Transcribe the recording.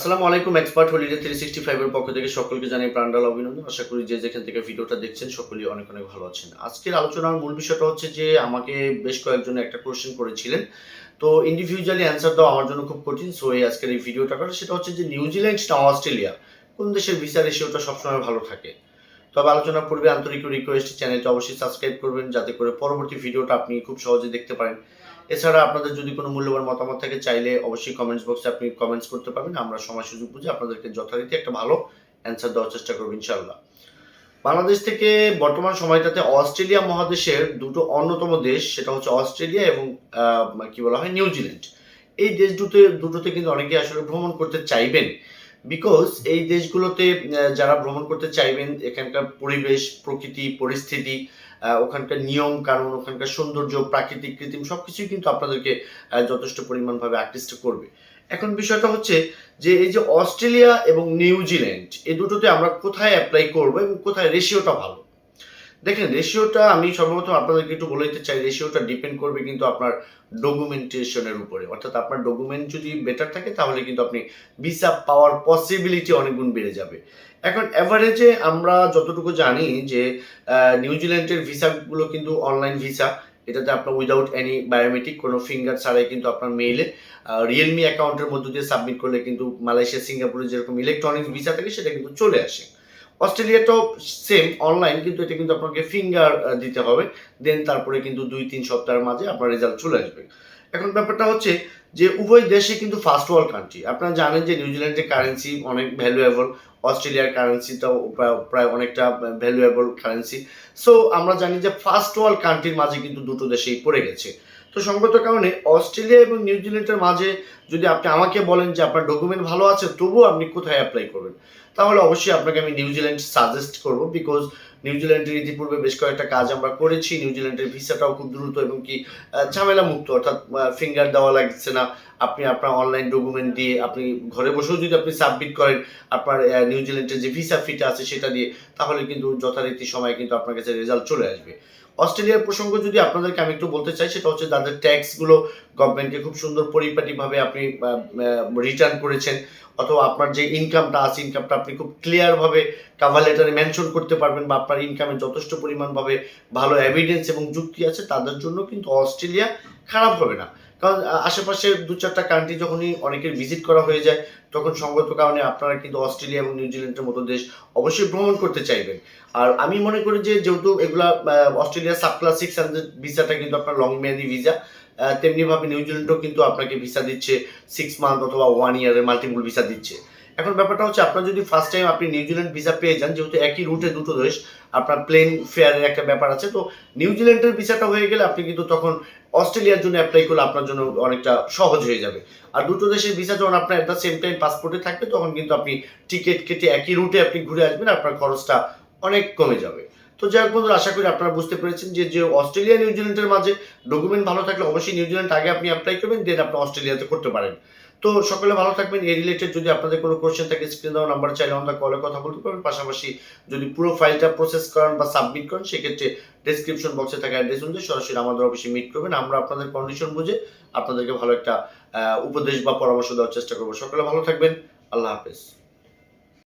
আসসালামু আলাইকুম expert holiday three sixty ফাইভের পক্ষ থেকে সকলকে জানাই প্রাণডাল অভিনন্দন। আশা করি যে যেখান থেকে ভিডিওটা দেখছেন, সকলেই অনেক অনেক ভালো আছেন। আজকের আলোচনার মূল বিষয়টা হচ্ছে যে, আমাকে বেশ কয়েকজন একটা কোশ্চেন করেছিলেন। তো ইন্ডিভিজুয়ালি অ্যান্সার দেওয়া আমার জন্য খুব কঠিন সো এই আজকের এই ভিডিওটা করা সেটা হচ্ছে যে নিউজিল্যান্ড না অস্ট্রেলিয়া কোন দেশের ভিসা রেশিওটা সবসময় ভালো থাকে? তবে আলোচনার পূর্বে আন্তরিক রিকোয়েস্ট চ্যানেলটা অবশ্যই সাবস্ক্রাইব করবেন, যাতে করে পরবর্তী ভিডিওটা আপনি খুব সহজে দেখতে পারেন। এছাড়া আপনাদের যদি কোনো মূল্যবান মতামত থাকে, চাইলে অবশ্যই কমেন্টস বক্সে আপনি কমেন্টস করতে পারবেন। আমরা সময় সুযোগ বুঝে আপনাদেরকে যথারীতি একটা ভালো অ্যান্সার দেওয়ার চেষ্টা করব ইনশাল্লাহ বাংলাদেশ থেকে বর্তমান সময়টাতে অস্ট্রেলিয়া মহাদেশের দুটো অন্যতম দেশ, সেটা হচ্ছে অস্ট্রেলিয়া এবং কি বলা হয় নিউজিল্যান্ড এই দেশ দুটোতে দুটোতে কিন্তু অনেকে আসলে ভ্রমণ করতে চাইবেন। বিকজ এই দেশগুলোতে যারা ভ্রমণ করতে চাইবেন, এখানকার পরিবেশ, প্রকৃতি, পরিস্থিতি ওখানকার নিয়ম কানুন, ওখানকার সৌন্দর্য, প্রাকৃতিক কৃত্রিম সবকিছুই কিন্তু আপনাদেরকে যথেষ্ট পরিমাণভাবে আকৃষ্ট করবে। এখন বিষয়টা হচ্ছে যে, এই যে অস্ট্রেলিয়া এবং নিউজিল্যান্ড, এই দুটোতে আমরা কোথায় অ্যাপ্লাই করব এবং কোথায় রেশিওটা ভালো? দেখেন রেশিওটা আমি সর্বপ্রথম আপনাদেরকে একটু বলে দিতে চাই রেশিওটা ডিপেন্ড করবে কিন্তু আপনার ডকুমেন্টেশনের উপরে। অর্থাৎ আপনার ডকুমেন্ট যদি বেটার থাকে, তাহলে কিন্তু আপনি ভিসা পাওয়ার পসিবিলিটি অনেক গুণ বেড়ে যাবে। এখন অ্যাভারেজে আমরা যতটুকু জানি যে নিউজিল্যান্ডের ভিসাগুলো কিন্তু অনলাইন ভিসা এটাতে আপনার উইদাউট এনি বায়োমেট্রিক কোনো ফিঙ্গার ছাড়াই কিন্তু আপনার মেইলে রিয়েলমি অ্যাকাউন্টের মধ্য দিয়ে সাবমিট করলে কিন্তু মালয়েশিয়া, সিঙ্গাপুরে যেরকম ইলেকট্রনিক ভিসা থাকে, সেটা কিন্তু চলে আসে। অস্ট্রেলিয়াটাও সেম অনলাইন কিন্তু এটা কিন্তু আপনাকে ফিঙ্গার দিতে হবে। দেন তারপরে কিন্তু দুই, তিন সপ্তাহের মাঝে আপনার রেজাল্ট চলে আসবে। এখন ব্যাপারটা হচ্ছে যে, উভয় দেশে কিন্তু ফার্স্ট ওয়ার্ল্ড কান্ট্রি আপনারা জানেন যে নিউজিল্যান্ডের কারেন্সি অনেক ভ্যালুয়েবল অস্ট্রেলিয়ার কারেন্সিটাও প্রায় অনেকটা ভ্যালুয়েবল কারেন্সি সো আমরা জানি যে ফার্স্ট ওয়ার্ল্ড কান্ট্রির মাঝে কিন্তু দুটো দেশেই পড়ে গেছে। তো সঙ্গত কারণে অস্ট্রেলিয়া এবং নিউজিল্যান্ডের মাঝে যদি আপনি আমাকে বলেন যে আপনার ডকুমেন্ট ভালো আছে, তবুও আপনি কোথায় অ্যাপ্লাই করবেন? তাহলে অবশ্যই আপনাকে আমি নিউজিল্যান্ড সাজেস্ট করব বিকজ নিউজিল্যান্ডের ইতিপূর্বে বেশ কয়েকটা কাজ আমরা করেছি নিউজিল্যান্ডের ভিসাটাও খুব দ্রুত এবং কি ঝামেলা মুক্ত অর্থাৎ ফিঙ্গার দেওয়া লাগছে না। আপনি আপনার অনলাইন ডকুমেন্ট দিয়ে আপনি ঘরে বসেও যদি আপনি সাবমিট করেন আপনার নিউজিল্যান্ডের যে ভিসা ফিটা আছে সেটা দিয়ে, তাহলে কিন্তু যথারীতি সময় কিন্তু আপনার কাছে রেজাল্ট চলে আসবে। অস্ট্রেলিয়ার প্রসঙ্গ যদি আপনাদেরকে আমি একটু বলতে চাই, সেটা হচ্ছে তাদের ট্যাক্সগুলো গভর্নমেন্টকে খুব সুন্দর পরিপাটিভাবে আপনি রিটার্ন করেছেন। অথবা আপনার যে ইনকামটা আছে ইনকামটা আপনি খুব ক্লিয়ারভাবে কাভার লেটারে মেনশন করতে পারবেন বা আপনার ইনকামের যথেষ্ট পরিমাণভাবে ভালো এভিডেন্স এবং যুক্তি আছে, তাদের জন্য কিন্তু অস্ট্রেলিয়া খারাপ হবে না। কারণ আশেপাশে দু চারটা কান্ট্রি যখনই অনেকের ভিজিট করা হয়ে যায়, তখন সঙ্গত কারণে আপনারা কিন্তু অস্ট্রেলিয়া এবং নিউজিল্যান্ডের মতো দেশ অবশ্যই ভ্রমণ করতে চাইবেন। আর আমি মনে করি যে, যেহেতু এগুলা Australia subclass six hundred ভিসাটা কিন্তু আপনার লং মেয়াদি ভিসা তেমনিভাবে নিউজিল্যান্ডও কিন্তু আপনাকে ভিসা দিচ্ছে সিক্স মান্থ অথবা ওয়ান ইয়ারের মাল্টিপল ভিসা দিচ্ছে। এখন ব্যাপারটা হচ্ছে আপনার যদি ফার্স্ট টাইম আপনি নিউজিল্যান্ড ভিসা পেয়ে যান, যেহেতু একই রুটে দুটো দেশ, আপনার প্লেন ফেয়ারের একটা ব্যাপার আছে, তো নিউজিল্যান্ডের ভিসাটা হয়ে গেলে আপনি কিন্তু তখন অস্ট্রেলিয়ার জন্য অ্যাপ্লাই করলে আপনার জন্য অনেকটা সহজ হয়ে যাবে। আর দুটো দেশের ভিসা যখন আপনার দ্য সেম টাইম পাসপোর্টে থাকবে, তখন কিন্তু আপনি টিকিট কেটে একই রুটে আপনি ঘুরে আসবেন, আপনার খরচটা অনেক কমে যাবে। তো যাই হোক বন্ধুরা, আশা করি আপনারা বুঝতে পেরেছেন যে যে অস্ট্রেলিয়া নিউজিল্যান্ডের মাঝে ডকুমেন্ট ভালো থাকলে অবশ্যই নিউজিল্যান্ড আগে আপনি অ্যাপ্লাই করবেন দেন আপনি অস্ট্রেলিয়াতে করতে পারেন। তো সকলে ভালো থাকবেন। এই রিলেটেড যদি আপনাদের কোনো কোয়েশ্চেন থাকে স্ক্রিন দেওয়া নাম্বার চাইলে আমরা কলে কথা বলতে পারবেন পাশাপাশি যদি পুরো ফাইলটা প্রসেস করেন বা সাবমিট করেন, সেক্ষেত্রে ডিসক্রিপশন বক্সে থাকা অ্যাড্রেস অনুযায়ী সরাসরি আমাদের অফিসে মিট করবেন। আমরা আপনাদের কন্ডিশন বুঝে আপনাদেরকে ভালো একটা উপদেশ বা পরামর্শ দেওয়ার চেষ্টা করব। সকলে ভালো থাকবেন। আল্লাহ হাফেজ।